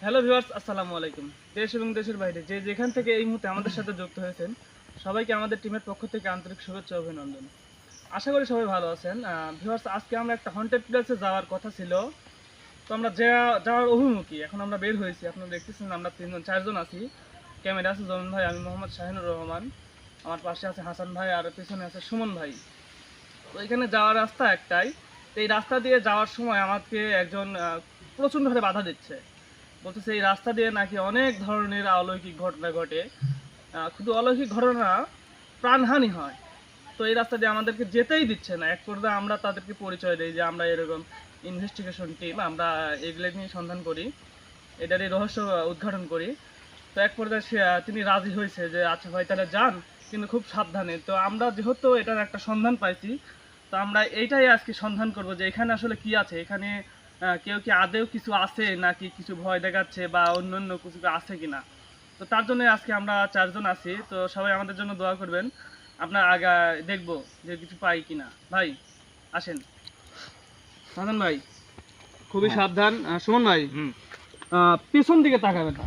Hello viewers আসসালামু আলাইকুম। দেশ এবং দেশের বাইরে যে যেখান থেকে এই মুহূর্তে আমাদের সাথে যুক্ত হয়েছেন, সবাইকে আমাদের টিমের পক্ষ থেকে আন্তরিক শুভেচ্ছা অভিনন্দন। আশা করি সবাই ভালো আছেন। ভিউয়ার্স আজকে আমরা একটা হন্টেড প্লেসে যাওয়ার কথা ছিল। তো আমরা যা- যাওয়ার অভিমুখী, এখন আমরা বের হয়েছি। আপনারা দেখতেছেন আমরা তিনজন, চারজন আছি। ক্যামেরা আছে জমিন ভাই, আমি মোহাম্মদ শাহিনুর রহমান। আমার পাশে আছে হাসান ভাই, আর পিছনে আছে সুমন ভাই। তো এখানে যাওয়ার রাস্তা একটাই। এই রাস্তা দিয়ে যাওয়ার সময় আমাকে একজন প্রচণ্ডভাবে বাধা দিচ্ছে। বলতেছে, এই রাস্তা দিয়ে নাকি অনেক ধরনের অলৌকিক ঘটনা ঘটে। শুধু অলৌকিক ঘটনা, প্রাণহানি হয়। তো এই রাস্তা দিয়ে আমাদেরকে যেতেই দিচ্ছে না। এক পর্যায়ে আমরা তাদেরকে পরিচয় দিই যে আমরা এরকম ইনভেস্টিগেশন টিম আমরা এগুলো নিয়ে সন্ধান করি, এটারই রহস্য উদ্ঘাটন করি। তো এক পর্যায়ে সে তিনি রাজি হয়েছে যে আচ্ছা ভাই, তাহলে যান, কিন্তু খুব সাবধানে। তো আমরা যেহেতু এটার একটা সন্ধান পাইছি, তো আমরা এইটাই আজকে সন্ধান করব যে, এখানে আসলে কি আছে? এখানে কেউ কি আদেও কিছু আছে নাকি কিছু ভয় দেখাচ্ছে বা অন্য অন্য কিছু আছে কিনা? তো তার জন্য আজকে আমরা চারজন আছি তো সবাই আমাদের জন্য দোয়া করবেন। আপনার আগা দেখব যে কিছু পাই কিনা। ভাই আসেন। সাধন ভাই খুবই সাবধান। আহ, সুমন ভাই পিছন দিকে তাকাবেন না।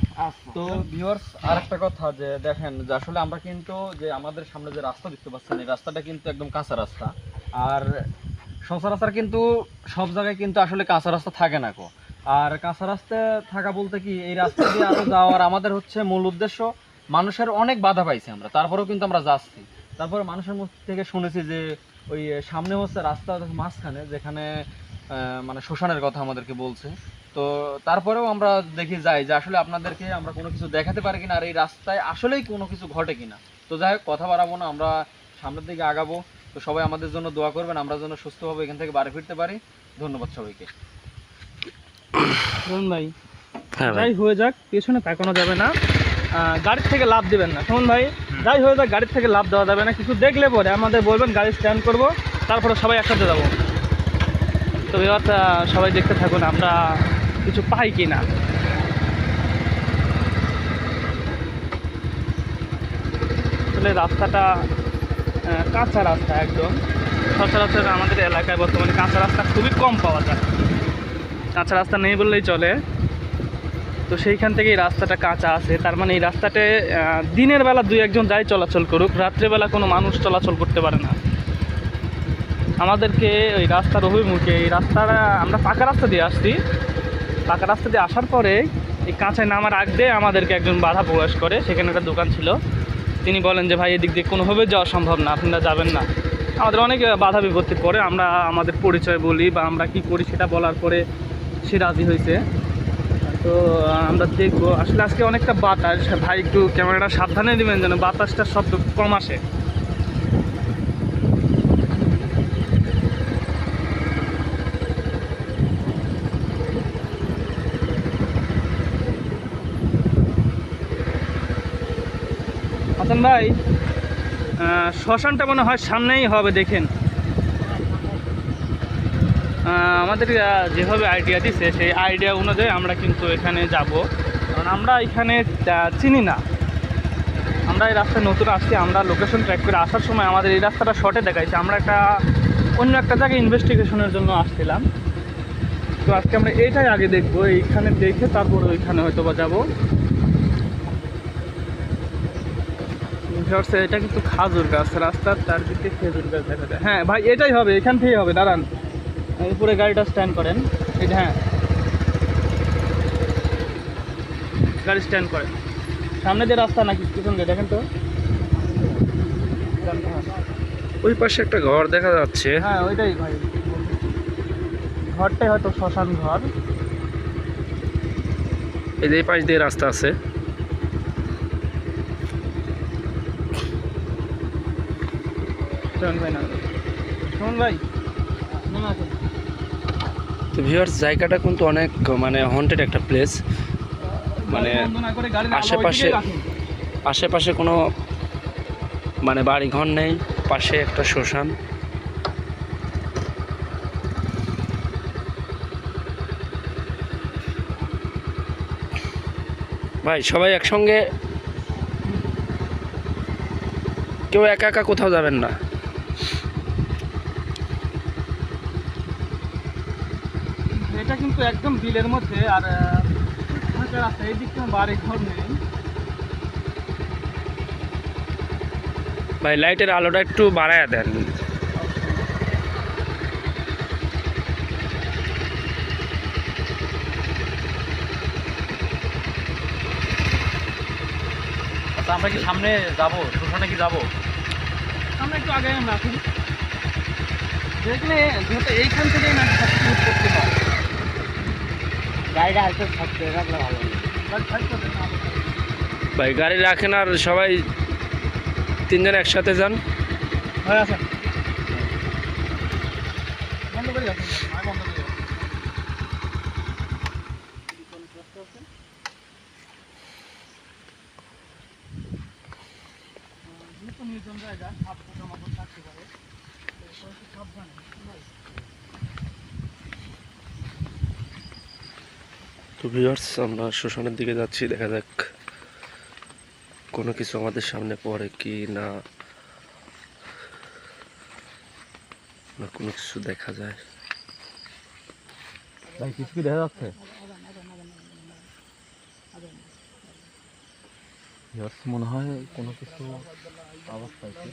তো ভিউয়ার্স আরেকটা কথা যে দেখেন যে আসলে আমরা কিন্তু যে আমাদের সামনে যে রাস্তা দেখতে পাচ্ছেন এই রাস্তাটা কিন্তু একদম কাঁচা রাস্তা। আর সচরাচর কিন্তু সব জায়গায় কিন্তু আসলে কাঁচা রাস্তা থাকে না কো আর কাঁচা রাস্তা থাকা বলতে কি, এই রাস্তা দিয়ে আরও যাওয়ার আমাদের হচ্ছে মূল উদ্দেশ্য মানুষের অনেক বাধা পাইছি আমরা, তারপরেও কিন্তু আমরা যাচ্ছি। তারপরে মানুষের মুখ থেকে শুনেছি যে ওই সামনে হচ্ছে রাস্তা মাঝখানে যেখানে মানে শ্মশানের কথা আমাদেরকে বলছে। তো তারপরেও আমরা দেখি যাই যে আসলে আপনাদেরকে আমরা কোনো কিছু দেখাতে পারি কিনা, আর এই রাস্তায় আসলেই কোনো কিছু ঘটে কিনা। তো যাই হোক, কথা বাড়াবো না, আমরা সামনের দিকে আগাবো। তো সবাই আমাদের জন্য দোয়া করবেন আমরা যেন সুস্থভাবে এখান থেকে বাড়ি ফিরতে পারি। ধন্যবাদ সবাইকে। সুমন ভাই যাই হয়ে যাক পেছনে তাকানো যাবে না। গাড়ির থেকে লাভ দিবেন না। সুমন ভাই যাই হয়ে যাক গাড়ির থেকে লাভ দেওয়া যাবে না। কিছু দেখলে পরে আমাদের বলবেন গাড়ি স্ট্যান্ড করব তারপরে সবাই একসাথে যাব। তো এবার সবাই দেখতে থাকুন আমরা কিছু পাই কি না আসলে রাস্তাটা কাঁচা রাস্তা একদম। সচরাচর আমাদের এলাকায় বর্তমানে কাঁচা রাস্তা খুবই কম পাওয়া যায়। কাঁচা রাস্তা নেই বললেই চলে। তো সেইখান থেকে এই রাস্তাটা কাঁচা আছে। তার মানে এই রাস্তাতে দিনের বেলা দুই একজন যাই চলাচল করুক রাত্রেবেলা কোনো মানুষ চলাচল করতে পারে না। আমাদেরকে ওই রাস্তার অভিমুখে এই রাস্তাটা আমরা পাকা রাস্তা দিয়ে আসছি। পাকা রাস্তা দিয়ে আসার পরে এই কাঁচায় নামার আগ দিয়ে আমাদেরকে একজন বাধা প্রবেশ করে। সেখানে একটা দোকান ছিল। তিনি বলেন যে, ভাই, এদিক দিয়ে কোনোভাবে যাওয়া সম্ভব না, আপনারা যাবেন না। আমাদের অনেক বাধা বিপত্তি পরে আমরা, আমাদের পরিচয় বলি বা আমরা কি করি সেটা বলার পরে সে রাজি হয়েছে। তো, আমরা দেখব। আসলে আজকে অনেকটা বাতাস। ভাই, একটু ক্যামেরাটা সাবধানে দেবেন যেন বাতাসটা শব্দ কম আসে। হাসান ভাই শ্মশানটা মনে হয় সামনেই হবে, দেখেন। আমাদের যেভাবে আইডিয়া দিছে, সেই আইডিয়া অনুযায়ী আমরা কিন্তু এখানে যাব। কারণ আমরা এখানে চিনি না। আমরা এই রাস্তায় নতুন আসছি, আমরা লোকেশন ট্র্যাক করে আসার সময় আমাদের এই রাস্তাটা শর্টে দেখাইছে। আমরা একটা, অন্য একটা জায়গায় ইনভেস্টিগেশনের জন্য আসছিলাম। তো আজকে আমরা এইটাই আগে দেখব, এইখানে দেখে তারপর ওইখানে হয়তো বা যাব। ভিউয়ার্স, এটা কিন্তু খাজুর গাছ রাস্তার চারদিকে খেজুর গাছ দেখা যায়। হ্যাঁ ভাই এটাই হবে এখান থেকেই হবে দাঁড়ান। উপরে গাড়িটা স্ট্যান্ড করেন। এই যে, হ্যাঁ। গাড়ি স্ট্যান্ড করেন। সামনে যে রাস্তা নাকি পিছন দিয়ে দেখেন তো। ওই পাশে একটা ঘর দেখা যাচ্ছে। হ্যাঁ ওইটাই ভাই। ঘরটাই হয়তো শ্মশান ঘর। এই যে এই পাশ দিয়ে রাস্তা আছে। চলুন ভাই না। শুনুন ভাই তো ভিউয়ার্স জায়গাটা কিন্তু অনেক মানে হন্টেড একটা প্লেস মানে আশেপাশে- আশেপাশে কোনো মানে বাড়ি ঘর নেই পাশে একটা শ্মশান। ভাই সবাই একসঙ্গে? কেউ একা একা কোথাও যাবেন না। কিন্তু একদম বিলের মধ্যে আর রাস্তা এই দিক থেকে বাড়ি ঘর নেই। ভাই লাইটের আলোটা একটু বাড়ায় দেন। আচ্ছা আমরা কি সামনে যাব? শ্মশানে কি যাব? আমরা একটু আগে আমরা আসি। যেহেতু এইখান থেকেই নাকি সব কিছু করতে হয় গাড়িটা একটু সাইড করে ভাই গাড়ি রাখেন আর সবাই তিনজন একসাথে যান। হয়ে আছে বন্ধ করে রাখুন আমি বন্ধ করে রাখুন। যেহেতু নির্জন জায়গা সাপ পোকামাকড় থাকতে পারে তো একটু সাবধানে ভাই তো ভিউয়ার্স আমরা শ্মশানের দিকে যাচ্ছি দেখা যাক কোনো কিছু আমাদের সামনে পড়ে কি না কোনো কিছু দেখা যায়। ভাই কিছু কি দেখা যাচ্ছে? মনে হয় কোনো কিছু আওয়াজ পাইছি।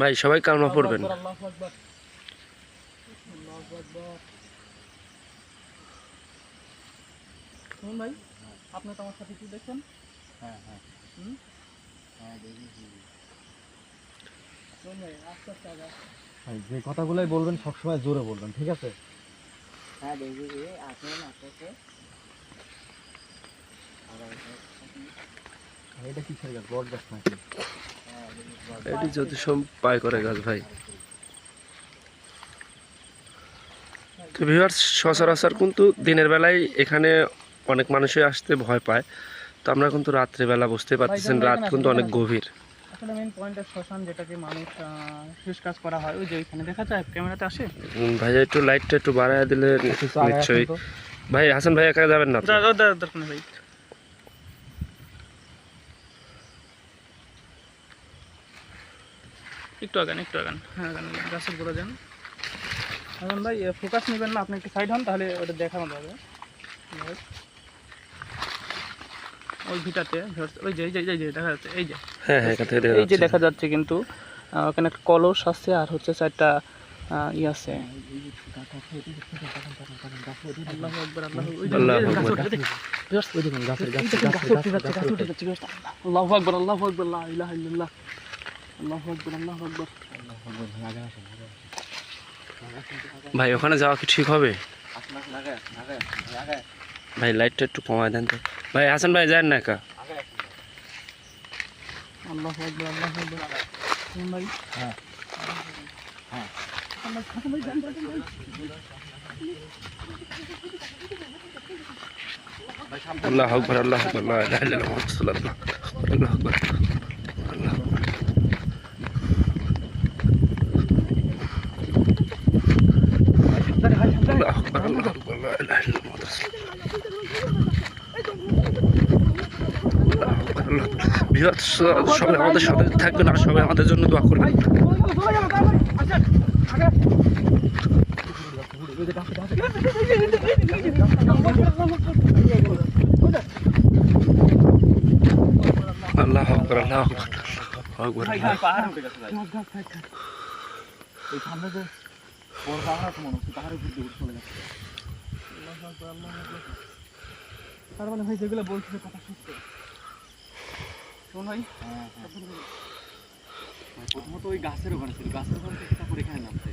ভাই সবাই কালমা পড়বেন আল্লাহু আকবার আল্লাহু আকবার শুনুন ভাই আপনি তো আমার সাথে কি দেখছেন হ্যাঁ হ্যাঁ। হুম? হ্যাঁ যে কথাগুলোই বলবেন সবসময় জোরে বলবেন ঠিক আছে? হ্যাঁ দেখি আসুন আস্তে আস্তে। এটা কিসের গাছ? বট গাছ নাকি? এটি যদি সব পায় করে গাছ ভাই। তো ভিউয়ার্স সচরাচর কিন্তু দিনের বেলায় এখানে অনেক মানুষই আসতে ভয় পায়। তো আমরা কিন্তু রাত্রেবেলা বুঝতে পারতেছেন রাত কিন্তু অনেক গভীর। আসলে মেইন পয়েন্টের শ্মশান যেটাকে মানুষ শেষ কাজ করা হয় ওই যে এখানে দেখা যায় ক্যামেরাতে আসে? ভাই একটু লাইটটা একটু বাড়ায় দিলে আগে নিশ্চয়ই। ভাই হাসান ভাই একা যাবেন না দরকার ভাই। একটু আগান একটু আগান। হ্যাঁ আগান আগান, গাছের গোড়া যান। আগান ভাই ফোকাস নেবেন না আপনি একটু সাইড হন তাহলে ওটা দেখানো যাবে. ওই ভিটাতে ওই যে এই যে দেখা যাচ্ছে এই যে হ্যাঁ হ্যাঁ এই যে দেখা যাচ্ছে কিন্তু আহ, ওখানে একটা কলস আছে আর হচ্ছে চারটা ই আছে আল্লাহু আকবার। আল্লাহু আকবার, আল্লাহু আকবার। ভাই ওখানে যাওয়া কি ঠিক হবে ভাই লাইটটা একটু কমায় দেন তো ভাই হাসান ভাই যান না একা আল্লাহু আকবার, আল্লাহু আকবার। শুনুন ভাই। হ্যাঁ। হ্যাঁ। হাসান ভাই, হাসান ভাই, যান, যান, যান, যান। আল্লাহ আকবর আল্লাহ আকবর লা ইলাহা ইল্লাল্লাহ মুহাম্মাদুর রাসূলুল্লাহ আল্লাহ আকবর আল্লাহ আকবর আল্লাহ আকবর আল্লাহ আকবর লা ইলাহা ইল্লাল্লাহ স- সবাই আমাদের সাথে থাকবেন আর সবাই আমাদের জন্য দোয়া করবেন। আল্লাহ আকবর আল্লাহ আকবর, আল্লাহু আকবর। তার মানে ভাই যেগুলো বলছিল কথা সত্য। শোন ভাই হ্যাঁ হ্যাঁ। প্রথমত ওই গাছের ওখানে ছিল গাছের ওখানে থেকে তারপর এখানে নামছে।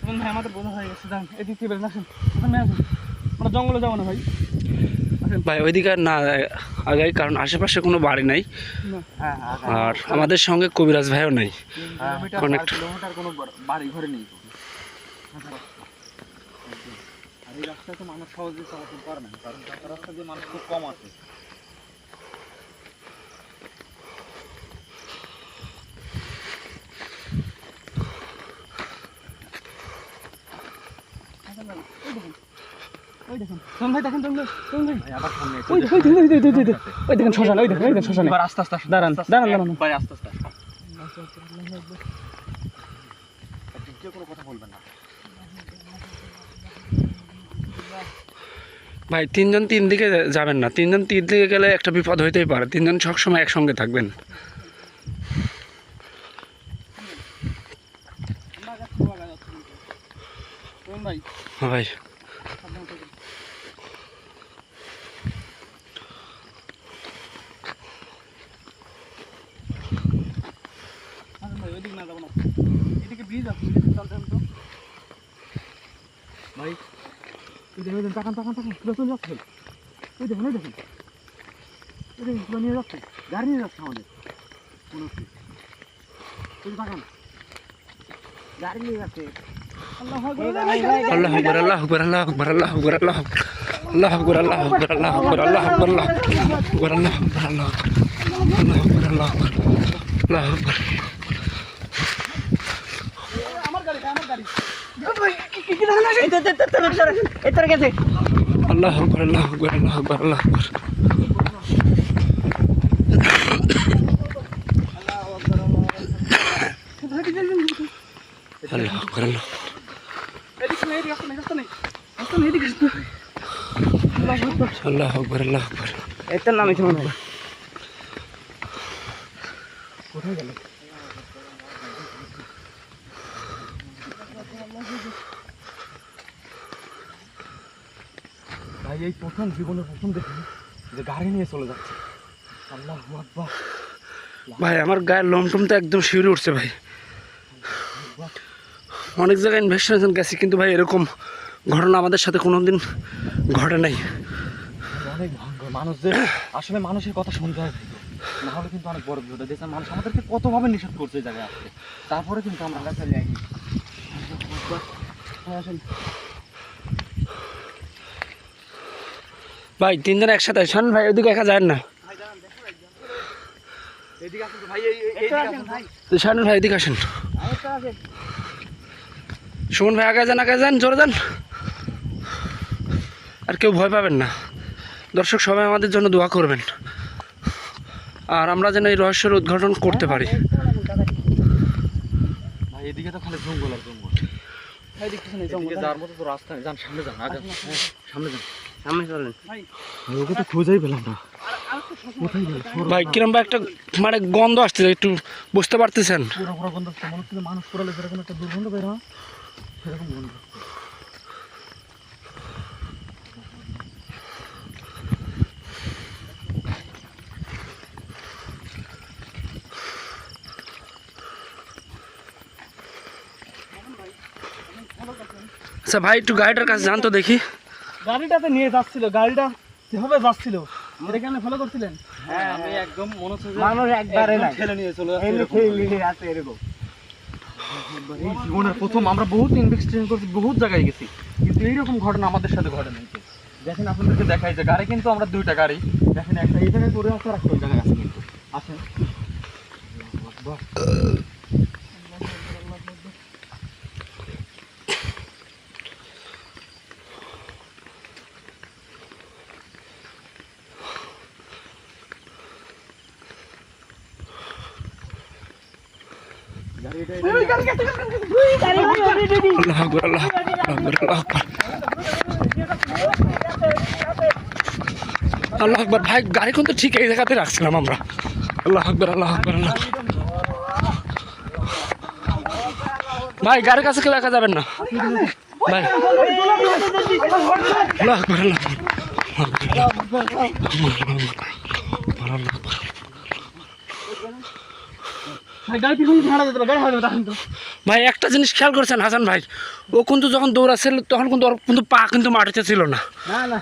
শোন ভাই আমাদের বোঝা হয়ে গেছে যান এদিক থেকে বেরোন আসুন। ওখানে আসুন। আমরা জঙ্গলে যাব না ভাই। ভাই ওইদিকে আর না আগাই কারণ আশেপাশে কোনো বাড়ি নাই। হ্যাঁ আর আমাদের সঙ্গে কবিরাজ ভাইও নাই। কোনো বাড়ি ঘরে নেই। তো। আর এই রাস্তায় তো মানুষ সহজে চলাচল করে না কারণ কাঁচা রাস্তা দিয়ে মানুষ খুব কম এবার আস্তে আস্তে দাঁড়ান, আস্তে আস্তে, দাঁড়ান, দাঁড়ান। আস্তে আস্তে আসুন। কোনো কথা বলবেন না। ভাই তিনজন তিন দিকে যাবেন না। তিনজন তিন দিকে গেলে একটা বিপদ হইতেই পারে। তিনজন সবসময় একসঙ্গে থাকবেন। ভাই হ্যাঁ ভাই সাবধানে থাকেন। হাসান ভাই, ওইদিকে না যাব না। এদিকে ব্রিজ আছে, ব্রিজে চলতে হবে তো। ভাই ওই দেখেন, তাকান, তাকান, তাকান, পুরো চলে যাচ্ছে। ওই দেখেন, ওই দেখেন। ওই দেখেন, পুরো নিয়ে যাচ্ছে। গাড়ি নিয়ে যাচ্ছে আমাদের। মনে হচ্ছে। ওই তাকান। গাড়ি নিয়ে যাচ্ছে। আল্লাহ আকবর আল্লাহ আকবর আল্লাহ আকবর আল্লাহ আকবর আল্লাহ আকবর আল্লাহ আকবর আল্লাহ আকবর আল্লাহ আকবর আল্লাহ আকবর আল্লাহ আকবর আল্লাহ আকবর আল্লাহ আকবর আল্লাহ আকবর আমার গাড়ি আমার গাড়ি এতর গেছে আল্লাহ আকবার আল্লাহ আকবার আল্লাহ আকবার আল্লাহ আকবার আল্লাহ আকবার আল্লাহ আল্লাহ আকবার আল্লাহ আকবার এত নামে তোমার কোথায় গেল প্রথম জীবনের প্রথম দেখি যে গাড়ি নিয়ে চলে যাচ্ছে। আল্লাহ আকবার। ভাই আমার গায়ের লোমটুম তো একদম শিউরে উঠছে ভাই। অনেক জায়গায় ইনভেস্টিগেশন গেছি কিন্তু ভাই এরকম ঘটনা আমাদের সাথে কোনোদিন ঘটে নাই। অনেক ভয়ঙ্কর। মানুষ যে আসলে মানুষের কথা শুনতে হয়। না হলে কিন্তু অনেক বড় বিপদ দেখছেন মানুষ আমাদেরকে কতভাবে নিষেধ করছে জায়গায় আসতে? তারপরে কিন্তু আমরা চলে আসি ভাই তিনজন একসাথে। শোন ভাই ওদিকে একা যায় না। এদিকে আসুন তো ভাই। এই এই- এইদিকে আসুন ভাই তো শানুর ভাই এদিকে আসেন। সুমন ভাই আগে যান আগে যান জোরে যান। আর কেউ ভয় পাবেন না। দর্শক সবাই আমাদের জন্য দোয়া করবেন। আর আমরা যেন এই রহস্যের উদ্ঘাটন করতে পারি। এদিকে তো খালি জঙ্গল আর জঙ্গল। যাওয়ার মতো তো রাস্তা নেই। যান সামনে যান আগে। সামনে যান। সামনে চলেন। ভাই, ভাই, ওকে তো খুঁজেই পেলাম না। আর- আরেকটা শ্মশান কোথায় গেল? ভাই কিরম ভাই একটা মানে গন্ধ আসছে একটু বুঝতে পারতেছেন? পুরো পুরো গন্ধ আসছে। মনে হচ্ছে যে মানুষ পুরালে যেরকম একটা দুর্গন্ধ বের হয় সেরকম গন্ধ। আচ্ছা ভাই একটু গাড়িটার কাছে যান তো দেখি। গাড়িটাতে নিয়ে যাচ্ছিল গাড়িটা যেভাবে যাচ্ছিল এটা কেন ফলো করছিলেন? হ্যাঁ আমি একদম মনে হচ্ছে মানুষ একবারে একদম ঠেলে নিয়ে চলে যাচ্ছে এরকম। এই জীবনের প্রথম আমরা বহুত ইনভেস্টিগেশন করছি বহুত জায়গায় গেছি। কিন্তু এইরকম ঘটনা আমাদের সাথে ঘটে নাই। দেখেন আপনাদেরকে দেখাই যে গাড়ি কিন্তু আমরা দুইটা গাড়ি। দেখেন একটা এই জায়গায় পড়ে আছে আর একটা জায়গায় আছে কিন্তু। আসেন। আল্লাহ আকবর। আল্লাহ আকবর আল্লাহ আকবর আল্লাহ আকবর ভাই গাড়ি কিন্তু ঠিক এই জায়গাতে রাখছিলাম আমরা। আল্লাহ আকবর আল্লাহ আকবর, আল্লাহ ভাই, গাড়ির কাছে কেউ একা যাবেন না। ভাই। আল্লাহ আকবর, আল্লাহ ভাই গাড়ি পিছনে ঝাড়া যেত গাড়ি হারাবে তখন তো ভাই একটা জিনিস খেয়াল করেছেন হাসান ভাই? ও কিন্তু যখন দৌড়াচ্ছিল তখন কিন্তু ওর কিন্তু পা কিন্তু মাটিতে ছিল না। না না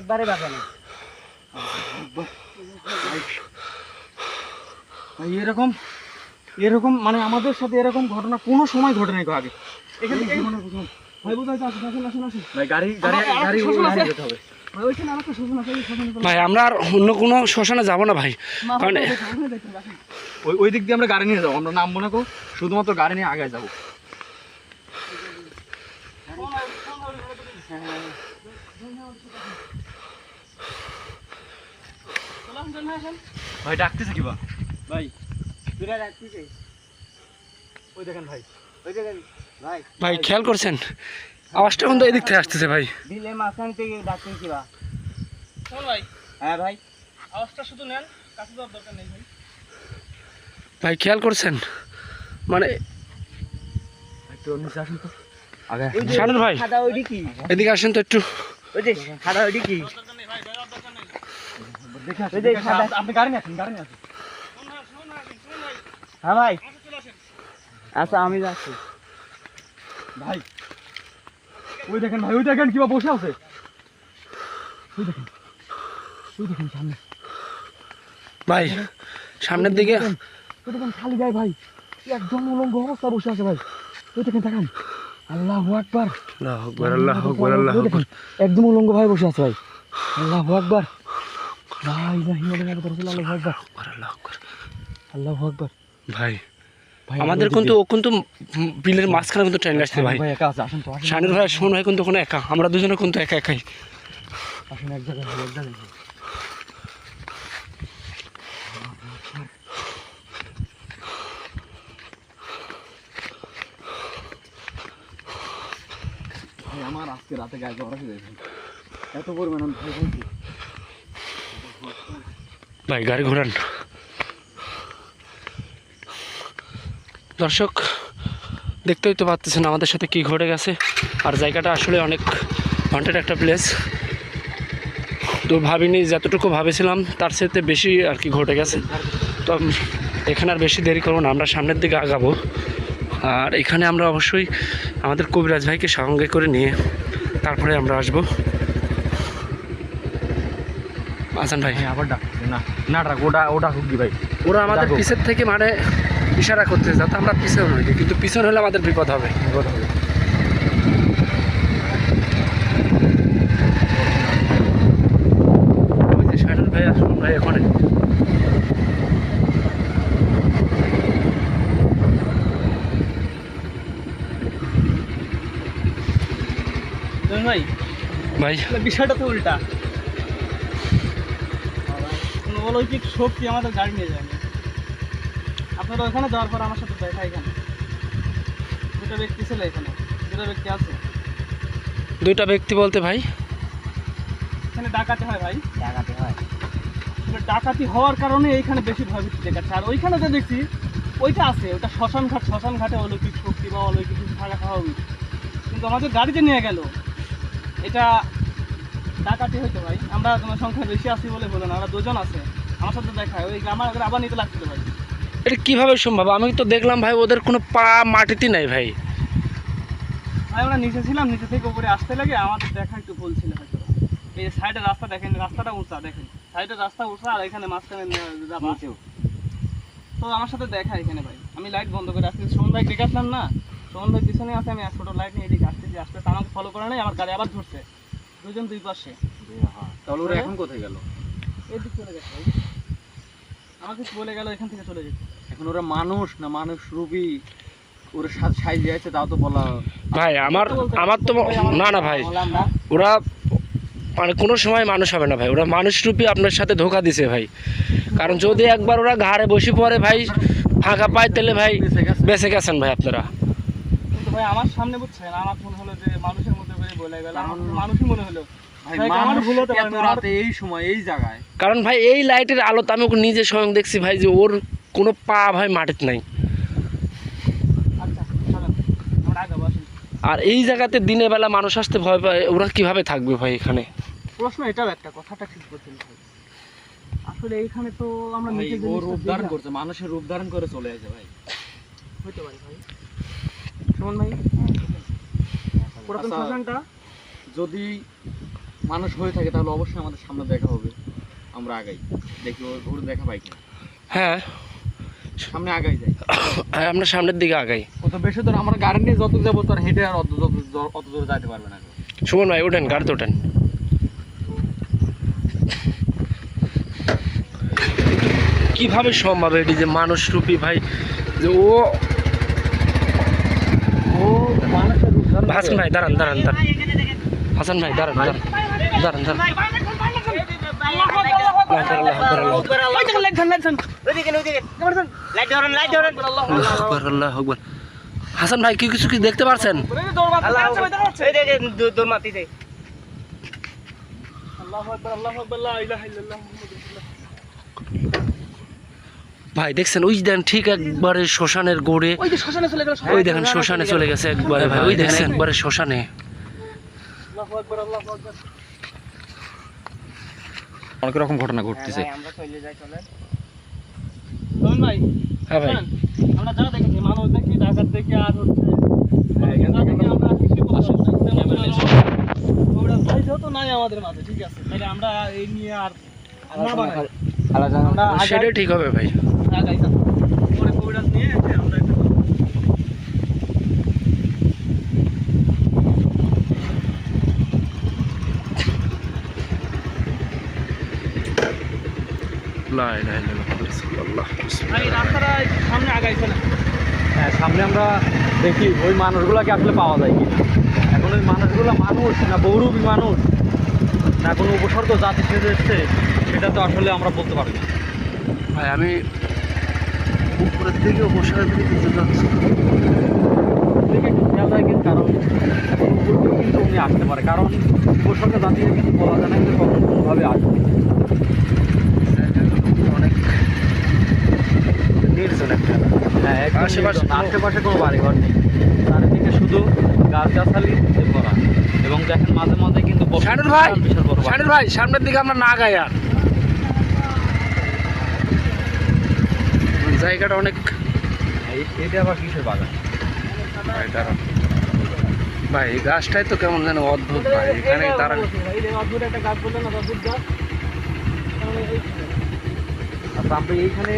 একবারে বাজে না। এরকম এরকম মানে আমাদের সাথে এরকম ঘটনা কোনো সময় ঘটে নাই গো আগে। এখান ভাই বুঝাইতে আসুন আসুন আসুন আসুন। ভাই গাড়ি গাড়ি গাড়ি হবে। ভাই আমরা আর অন্য কোনো শ্মশানে যাব না ভাই। কারণ ওই ওই দিক দিয়ে আমরা গাড়ি নিয়ে যাব আমরা নামবো না শুধুমাত্র গাড়ি নিয়ে আগে যাব। ভাই ডাকতেছে কিবা ভাই ওই দেখেন ভাই। ওই দেখেন ভাই। ভাই খেয়াল করছেন? আওয়াজটা কিন্তু এদিক থেকে আসতেছে ভাই। বিলে মাঝখান থেকে ডাকতেন কিবা শোন ভাই। হ্যাঁ ভাই। আওয়াজটা শুধু নেন কাছে যাওয়ার দরকার নেই ভাই। ভাই খেয়াল করছেন? মানে একটু আসুন তো। আগে শানুর ভাই সাদা কি? এদিকে আসেন তো একটু। ওই যে সাদা কি? আপনি গাড়ি নিয়ে আসুন গাড়ি নিয়ে আসুন। হ্যাঁ ভাই। আচ্ছা আমি যাচ্ছি। ভাই ওই দেখেন ভাই ওই দেখেন কিবা বসে আছে। ওই দেখেন ওই দেখেন সামনে। ভাই সামনের দিকে। ওই দেখেন খালি গায়ে ভাই একদম উলঙ্গ অবস্থা বসে আছে ভাই। ওই দেখেন তাকান আল্লাহ আকবার। আল্লাহ আকবার আল্লাহ আকবার আল্লাহ আকবার। একদম উলঙ্গ ভাই বসে আছে ভাই। আল্লাহ আকবার। লা ইলাহা ইল্লাল্লাহ রাসূলুল্লাহ আল্লাহু আকবার আল্লাহ আকবার। আল্লাহু আকবার। ভাই আমাদের কিন্তু ও কিন্তু বিলের মাঝখানে কিন্তু ট্রেন আসছে ভাই ভাই একা আছে আসুন তো আসুন। ভাই শোন ভাই কিন্তু কোনো একা। আমরা দুজনে কিন্তু একা একাই। এক জায়গায় ভাই, এক জায়গায় ভাই। ভাই আমার আজকে রাতে গায়ে জ্বর এসে এত পরিমাণ আমি ভয় পাইছি। ভাই গাড়ি ঘোরান। দর্শক দেখতেই তো পাচ্ছেন আমাদের সাথে কি ঘটে গেছে। আর জায়গাটা আসলে অনেক হন্টেড একটা প্লেস তো ভাবিনি যতটুকু ভাবেছিলাম তার সাথে বেশি আর কি ঘটে গেছে। তো এখানে আর বেশি দেরি করব না আমরা সামনের দিকে আগাবো। আর এখানে আমরা অবশ্যই আমাদের কবিরাজ ভাইকে সঙ্গে করে নিয়ে তারপরে আমরা আসব। আসান ভাই। হ্যাঁ আবার ডাক না না ডাক ওটা ওটা হুক ভাই। ওরা আমাদের। পিছের থেকে মানে ইশারা করতে যাতে আমরা পিছনে নই কিন্তু পিছনে হলে আমাদের বিপদ হবে। কথা হবে। ভাই আসুন ভাই ওখানে। ভাই ভাই। বিষয়টা তো উল্টা। অলৌকিক শক্তি আমাদের গাড়ি নিয়ে যায়নি আপনারা ওখানে যাওয়ার পর আমার সাথে দেখা এখানে। দুটো ব্যক্তি ছিল এখানে দুটো ব্যক্তি আছে। দুইটা ব্যক্তি বলতে ভাই? এখানে ডাকাতি হয় ভাই। ডাকাতি হয়। ডাকাতি হওয়ার কারণে এইখানে বেশি ভয়ভীতি দেখাচ্ছে। আর ওইখানে যে দেখছি ওইটা আছে ওটা শ্মশান ঘাট শ্মশান ঘাটে অলৌকিক শক্তি বা অলৌকিক কিছু থাকা খাওয়া উচিত। কিন্তু আমাদের গাড়িতে নিয়ে গেল এটা ডাকাতি হইতো ভাই। আমরা তোমার সংখ্যা বেশি আছি বলে বলো না আমরা দুজন আছে। আমার সাথে দেখায় ওই আমার আবার নিতে লাগছিল ভাই। এটা কীভাবে সম্ভব? আমি তো দেখলাম ভাই ওদের কোনো পা মাটিতে নাই ভাই। ভাই আমরা নিচে ছিলাম নিচে থেকে উপরে আসতে লাগে আমাদের দেখা একটু ভুল ছিল হয়তো। এই যে সাইডের রাস্তা দেখেন রাস্তাটা উঁচা দেখেন। সাইডের রাস্তা উঁচা আর এখানে মাঝখানে যা তো আমার সাথে দেখা এখানে ভাই। আমি লাইট বন্ধ করে আসছি। সোমন ভাই ডেকে আসলাম না? সোমন ভাই পিছনে আছে আমি এক ছোটো লাইট নিয়ে এদিকে আসতেছি আসতেছি আমাকে ফলো করে নেই আমার গাড়ি আবার ধরছে। দুজন দুই পাশে। তাহলে ওরা এখন কোথায় গেল? এদিক চলে গেছে ভাই। আমাকে বলে গেল এখান থেকে চলে যেতে। এখন ওরা মানুষ না মানুষ রূপী ওরা সাইজ আছে তাও তো বলা ভাই আমার আমার তো না না ভাই। ওরা মানে কোনো সময় মানুষ হবে না ভাই। ওরা মানুষ রূপী আপনার সাথে ধোকা দিছে ভাই। কারণ যদি একবার ওরা ঘাড়ে বসে পড়ে ভাই ফাঁকা পায় তাহলে ভাই বেঁচে গেছেন ভাই আপনারা। কিন্তু ভাই আমার সামনে বুঝছেন আমার মনে হলো যে মানুষের মধ্যে বলে গেল মানুষই মনে হলো। ভাই ভাই, আমার মানুষ ভুল হতে পারে এত না, আমার- রাতে এই সময় এই জায়গায়। কারণ ভাই এই লাইটের আলোতে আমি নিজে স্বয়ং দেখছি ভাই যে ওর কোনো পা ভাই মাটিতে নাই। আচ্ছা আমরা আগে বসেন আর এই জায়গাতে দিনের বেলা মানুষ আসতে ভয় পায় ওরা কীভাবে থাকবে ভাই এখানে? প্রশ্ন এটাও একটা কথাটা ঠিক বলছেন ভাই। আসলে এইখানে তো আমরা নিচে ও রূপ ধারণ। করছে মানুষের রূপ ধারণ করে চলে আসে ভাই। হইতে পারে ভাই। সুমন ভাই পুরাতন আচ্ছা। শ্মশানটা যদি মানুষ হয়ে থাকে তাহলে অবশ্যই আমাদের সামনে দেখা হবে। আমরা আগাই। দেখি ওর দেখা পাই কিনা। হ্যাঁ। সামনে আগাই যাই। হ্যাঁ, আমরা সামনের দিকে আগাই। ও তো বেশি দূর আমার গাড়ি নিয়ে যত যাব তোর হেঁটে আর অত যত অত দূরে যাইতে পারবে না। সুমন ভাই ওঠেন গাড়িতে ওঠেন কীভাবে সম্ভব এটি যে মানুষ রূপী ভাই যে ও হাসান ভাই দাঁড়ান দাঁড়ান দাঁড়ান। হাসান ভাই দাঁড়ান দাঁড়ান দাঁড়ান দাঁড়ান আল্লাহু আকবার, আল্লাহু আকবার। ওইদিকে ওইদিকে লাইট ধরেন লাইট ধরেন আল্লাহু আকবার, আল্লাহু আকবার। হাসান ভাই কি কিছু কি দেখতে পারছেন ভাই, দেখছেন ওই দেন ঠিক একবারে শ্মশানের গোড়ে ওই দেখেন শ্মশানে চলে গেছে একবারে ভাই ওই দেখছেন একবারে শ্মশানে আল্লাহু আকবার, আল্লাহু আকবার। অনেক রকম ঘটনা ঘটতেছে। হ্যাঁ ভাই, আমরা হ্যাঁ দেখেছি মানুষ দেখি ডাকাত দেখি আর হচ্ছে যা আমরা নাই আমাদের মাঝে ঠিক আছে তাহলে আমরা এই নিয়ে আর সেটাই ঠিক হবে ভাই আগাই না। পরে কবিরাজ নিয়ে এসে আমরা একটা লা ইলাহা ইল্লাল্লাহ এই রাস্তাটা সামনে আগাইছে না? হ্যাঁ সামনে আমরা দেখি ওই মানুষগুলোকে আসলে পাওয়া যায় কিনা। এখন ওই মানুষগুলো মানুষ না বহুরূপী মানুষ? না কোনো উপসর্গ জাতি সেজে এসছে সেটা তো আসলে আমরা বলতে পারি না। ভাই আমি উপরের দিকে বসার দিকে কিছু যাচ্ছি খেয়াল রাখেন কারণ এখন উপর দিকে কিন্তু উনি আসতে পারে। কারণ উপসর্গ জাতি কিন্তু বলা যায় না কিন্তু কখন কোনোভাবে আসবে। অনেক নির্জন একটা হ্যাঁ আশেপাশে নির্জন। কোনো- আশেপাশে কোনো বাড়িঘর নেই। চারিদিকে শুধু গাছগাছালি দিয়ে ভরা এবং দেখেন মাঝে মাঝে কিন্তু শানুর ভাই। শানুর ভাই সামনের দিকে আমরা না গাই আর। জায়গাটা অনেক এই- এটা আবার কিসের বাগান? ভাই দাঁড়ান। ভাই এই গাছটাই তো কেমন যেন অদ্ভুত ভাই। এখানে দাঁড়ান। যে অদ্ভুত একটা গাছ বললেন না অদ্ভুত গাছ। আচ্ছা আমরা এইখানে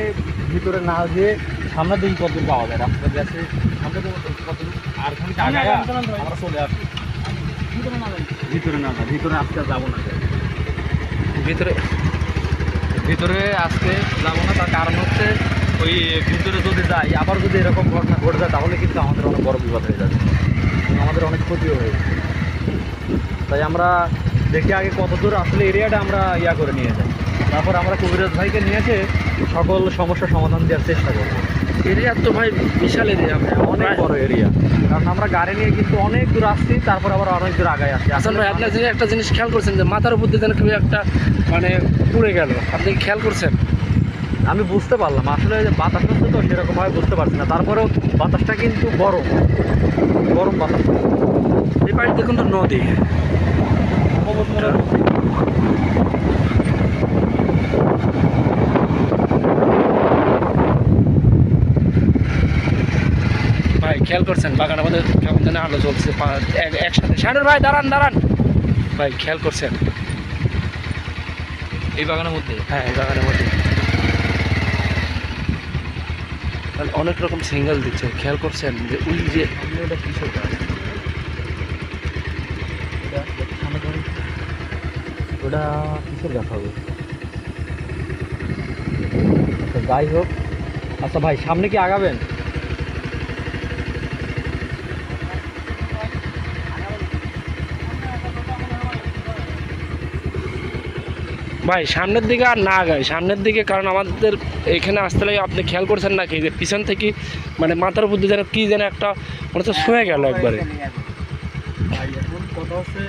ভিতরে না যেয়ে সামনের দিকে কত পাওয়া যায়? রাস্তা গেছে সামনে কত আর সামনে চলুন ভাই। আমরা চলে আসি ভিতরে না যাই। ভিতরে না না ভিতরে আজকে যাব না। ভিতরে ভিতরে আজকে যাব না। তার কারণ হচ্ছে ওই ভিতরে যদি যাই আবার যদি এরকম ঘটনা ঘটে যায় তাহলে কিন্তু আমাদের অনেক বড় বিপদ হয়ে যাবে। আমাদের অনেক ক্ষতিও হয়ে তাই আমরা দেখি আগে কত দূর আসলে এরিয়াটা আমরা ইয়া করে নিয়ে যাই। তারপর আমরা কবিরাজ ভাইকে নিয়ে এসে সকল সমস্যার সমাধান দেওয়ার চেষ্টা করব। এরিয়া তো ভাই বিশাল এরিয়া অনেক বড় এরিয়া। কারণ আমরা গাড়ি নিয়ে কিন্তু অনেক দূর আসছি তারপর আবার অনেক দূর আগায় আসছি। হাসান ভাই আপনার যে একটা জিনিস খেয়াল করছেন যে মাথার উপর দিয়ে যেন কেউ একটা মানে পুড়ে গেল আপনি খেয়াল করছেন? আমি বুঝতে পারলাম। আসলে যে বাতাস হচ্ছে তো সেরকমভাবে বুঝতে পারছি না। তারপরেও বাতাসটা কিন্তু গরম। গরম বাতাস। এই পাশে দেখুন তো নদী সম্ভবত মনে হচ্ছে। ভাই খেয়াল করছেন? বাগানের মধ্যে কেমন যেন আলো জ্বলছে এক- একসাথে। শানুর ভাই দাঁড়ান দাঁড়ান। ভাই খেয়াল করছেন? এই বাগানের মধ্যে? হ্যাঁ এই বাগানের মধ্যে। অনেক রকম সিঙ্গেল দিচ্ছে। খেয়াল করছেন যে ওই যে ওটা কিসের গাছ ওটা কিসের গাছ হবে? আচ্ছা যাই হোক। আচ্ছা ভাই সামনে কি আগাবেন? ভাই, সামনের দিকে আর না গায় সামনের দিকে, কারণ আমাদের এখানে আসতে লাগে, আপনি খেয়াল করছেন নাকি? যে পিছন থেকে মানে মাথার উপর যেন কি যেন একটা, মনে হচ্ছে শুয়ে গেল একবারে। কথা হচ্ছে,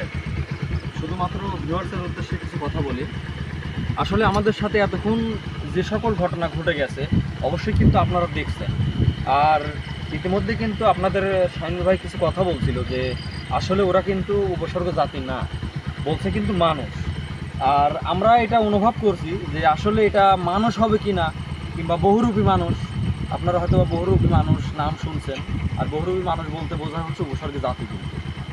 শুধুমাত্র ভিউয়ার্সের উদ্দেশ্যে কিছু কথা বলি। আসলে আমাদের সাথে এতক্ষণ যে সকল ঘটনা ঘটে গেছে, অবশ্যই কিন্তু আপনারা দেখছেন। আর ইতিমধ্যে কিন্তু আপনাদের সাইনুর ভাই কিছু কথা বলছিল যে, আসলে ওরা কিন্তু উপসর্গ জাতি না, বলছে কিন্তু মানুষ। আর আমরা এটা অনুভব করছি যে আসলে এটা মানুষ হবে কি না কিংবা বহুরূপী মানুষ, আপনারা হয়তো বহুরূপী মানুষ নাম শুনছেন, আর বহুরূপী মানুষ বলতে বোঝা হচ্ছে উপসর্গে জাতি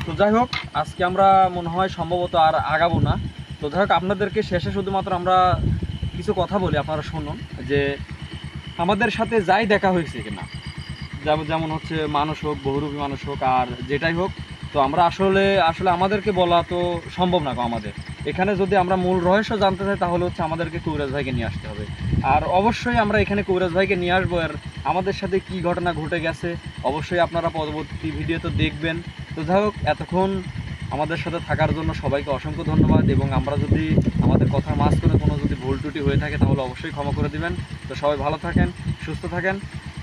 তো যাই হোক, আজকে আমরা মনে হয় সম্ভবত আর আগাবো না। তো যাই হোক, আপনাদেরকে শেষে শুধুমাত্র আমরা কিছু কথা বলি, আপনারা শুনুন, যে আমাদের সাথে যাই দেখা হয়েছে কিনা। যেমন যেমন হচ্ছে মানুষ হোক, বহুরূপী মানুষ হোক, আর যেটাই হোক, তো আমরা আসলে আসলে আমাদেরকে বলা তো সম্ভব না আমাদের। এখানে যদি আমরা মূল রহস্য জানতে চাই, তাহলে হচ্ছে আমাদেরকে কবিরাজ ভাইকে নিয়ে আসতে হবে। আর অবশ্যই আমরা এখানে কবিরাজ ভাইকে নিয়ে আসব, আর আমাদের সাথে কি ঘটনা ঘটে গেছে, অবশ্যই আপনারা পরবর্তী ভিডিও তো দেখবেন। তো যাই হোক, এতক্ষণ আমাদের সাথে থাকার জন্য সবাইকে অসংখ্য ধন্যবাদ, এবং আমরা যদি আমাদের কথার মাঝ করে কোনো যদি ভুল ত্রুটি হয়ে থাকে, তাহলে অবশ্যই ক্ষমা করে দিবেন। তো সবাই ভালো থাকেন, সুস্থ থাকেন,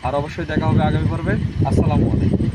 আর অবশ্যই দেখা হবে আগামী পর্বে। আসসালামু আলাইকুম।